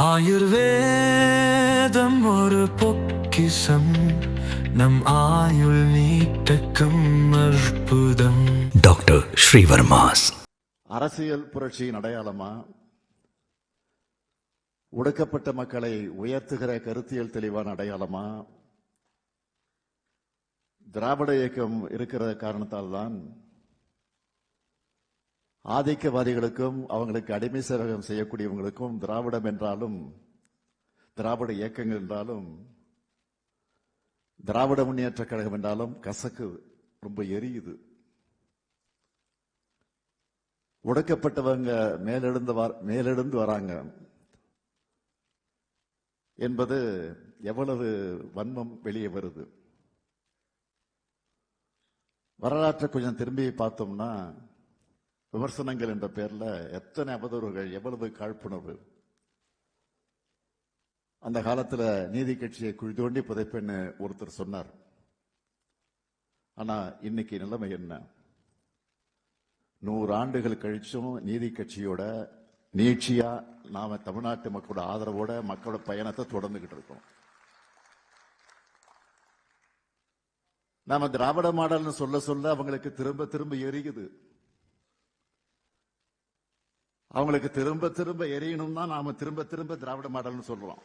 ஆயுர்வேதம் ஒரு பொக்கிசம் நம் ஆயுள் நீட்டக்கும் அற்புதம். டாக்டர் ஸ்ரீவர்மாஸ். அரசியல் புரட்சியின் அடையாளமா? ஒடுக்கப்பட்ட மக்களை உயர்த்துகிற கருத்தியல் தெளிவான அடையாளமா? திராவிட இயக்கம் இருக்கிற காரணத்தால் தான் ஆதிக்கவாதிகளுக்கும் அவங்களுக்கு அடிமை சேவகம் செய்யக்கூடியவங்களுக்கும் திராவிடம் என்றாலும் திராவிட இயக்கங்கள் என்றாலும் திராவிட முன்னேற்ற கழகம் என்றாலும் கசக்கு ரொம்ப எரியுது. உடக்கப்பட்டவங்க மேலெழுந்து மேலெழுந்து வராங்க. என்பது எவ்வளவு வன்மம் வெளியே வருது. வரலாற்றை கொஞ்சம் திரும்பி பார்த்தோம்னா விமர்சனங்கள் என்ற பெயரில் எத்தனை அவதூறுகள் எவ்வளவு காழ்ப்புணர்வு. அந்த காலத்தில் நீதி கட்சியை குழி தோண்டி புதைப்பேன்னு ஒருத்தர் சொன்னார். ஆனால் இன்னைக்கு நிலைமை என்ன? நூறு ஆண்டுகள் கழிச்சும் நீதி கட்சியோட நீட்சியா நாம தமிழ்நாட்டு மக்களோட ஆதரவோட மக்களோட பயணத்தை தொடர்ந்துகிட்டு இருக்கோம். நாம திராவிட மாடல்னு சொல்ல சொல்ல அவங்களுக்கு திரும்ப திரும்ப எரியுது. அவங்களுக்கு திரும்ப திரும்ப எரியணும் தான் நாம திரும்ப திரும்ப திராவிட மாடல்னு சொல்றோம்.